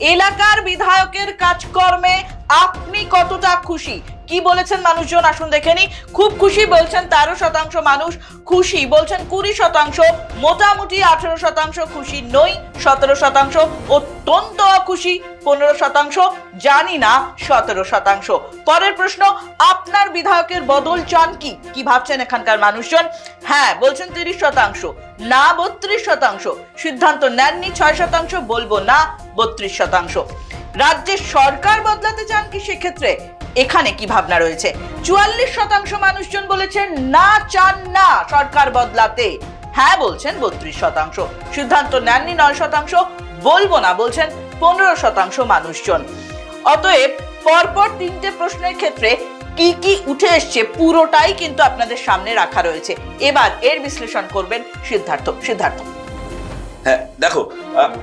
এলাকার বিধায়কের কাজকর্মে আপনি কতটা খুশি? কি বলেছেন মানুষজন? আসুন দেখেনি খুব খুশি বলছেন তেরো শতাংশ মানুষ খুশি। বলছেন কুড়ি শতাংশ, মোটামুটি আঠেরো শতাংশ খুশি নই সতেরো শতাংশ অত্যন্ত খুশি, পনেরো শতাংশ, জানি না, সতেরো শতাংশ। পরের প্রশ্ন, আপনার বিধায়কের বদল চান কি? কি ভাবছেন এখানকার মানুষজন? হ্যাঁ বলছেন তিরিশ শতাংশ। না বত্রিশ শতাংশ। সিদ্ধান্ত নেননি ছয় শতাংশ, বলব না বত্রিশ শতাংশ। রাজ্যের সরকার বদলাতে চান কি সেক্ষেত্রে? এখানে কি ভাবনা রয়েছে? চুয়াল্লিশ শতাংশ মানুষজন বলেছেন, না চান না সরকার বদলাতে। হ্যাঁ বলছেন বত্রিশ শতাংশ। সিদ্ধান্ত নেননি নয় শতাংশ, বলব না বলছেন পনেরো শতাংশ মানুষজন। অতএব পরপর তিনটে প্রশ্নের ক্ষেত্রে কি কি উঠে এসছে পুরোটাই কিন্তু আপনাদের সামনে রাখা রয়েছে। এবার এর বিশ্লেষণ করবেন সিদ্ধার্থ। সিদ্ধার্থ। হ্যাঁ দেখো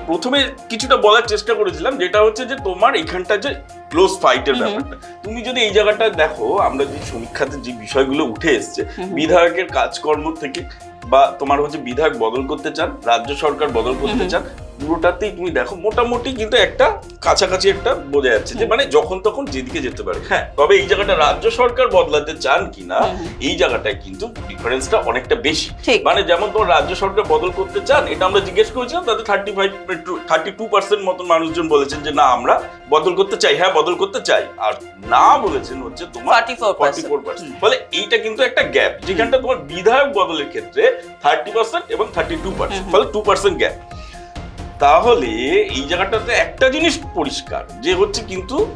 প্রথমে কিছুটা বলার চেষ্টা করেছিলাম যেটা হচ্ছে যে তোমার এখানটা যে ক্লোজ ফাইটের ব্যাপারটা। তুমি যদি এই জায়গাটা দেখো আমরা যে সমীক্ষাতে যে বিষয়গুলো উঠে এসছে বিধায়কের কাজকর্ম থেকে বা তোমার হচ্ছে বিধায়ক বদল করতে চান রাজ্য সরকার বদল করতে চান পুরোটাতেই তুমি দেখো মোটামুটি কিন্তু একটা কাছাকাছি একটা বোঝা যাচ্ছে যে মানে যখন তখন যেদিকে যেতে পারে। হ্যাঁ তবে এই জায়গাটা রাজ্য সরকার বদলাতে চান কিনা এই জায়গাটায় কিন্তু ডিফারেন্সটা অনেকটা বেশি। মানে যেমন তোমার রাজ্য সরকার বদল করতে চান এটা আমরা জিজ্ঞেস করেছিলাম তাদের thirty five thirty two percent মতন মানুষজন বলেছেন যে না আমরা বদল করতে চাই। হ্যাঁ বদল করতে চাই। আর না বলেছেন হচ্ছে তোমার 44% ফর্টি ফোর পার্সেন্ট ফলে এইটা কিন্তু একটা গ্যাপ যেখানটা তোমার বিধায়ক বদলের ক্ষেত্রে থার্টি পার্সেন্ট এবং থার্টি টু পার্সেন্ট ফলে টু পার্সেন্ট গ্যাপ তাহলে এই জায়গাটাতে একটা জিনিস পরিষ্কার যে হচ্ছে কিন্তু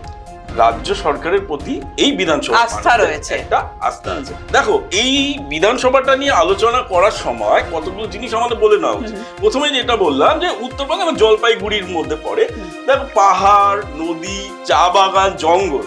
রাজ্য সরকারের প্রতি এই বিধানসভা আস্থা রয়েছে। একটা আস্থা আছে। দেখো এই বিধানসভাটা নিয়ে আলোচনা করার সময় কতগুলো জিনিস আমাদের বলে নেওয়া উচিত প্রথমে যেটা বললাম যে উত্তরবঙ্গ এবং জলপাইগুড়ির মধ্যে পড়ে দেখো পাহাড় নদী চা বাগান জঙ্গল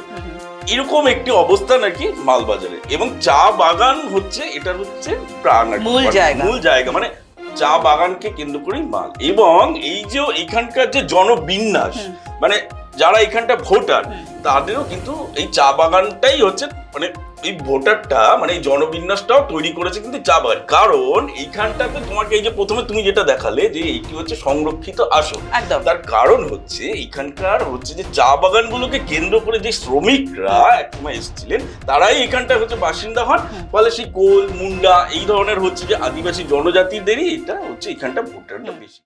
এরকম একটি অবস্থা নাকি মালবাজারে। এবং চা বাগান হচ্ছে এটার হচ্ছে প্রাণ মানে জায়গা। মূল জায়গা মানে চা বাগানকে কেন্দ্র করেই মাল। এবং এই যে এখানকার যে জনবিন্যাস মানে যারা এখানটা ভোটার তাদেরও কিন্তু এই চা বাগানটাই হচ্ছে মানে এই ভোটারটা মানে এই জনবিন্যাসটাও তৈরি করেছে কিন্তু চা বাগান কারণ এইখানটাতে তোমাকে এই যে প্রথমে তুমি যেটা দেখালে যে এইটি হচ্ছে সংরক্ষিত আসন। একদম। তার কারণ হচ্ছে এখানকার হচ্ছে যে চা বাগানগুলোকে কেন্দ্র করে যে শ্রমিকরা একসময় এসেছিলেন তারাই এখানটার হচ্ছে বাসিন্দা হন। ফলে সেই কোল মুন্ডা এই ধরনের হচ্ছে যে আদিবাসী জনজাতিদেরই এটা হচ্ছে এখানটা ভোটারটা বেশি।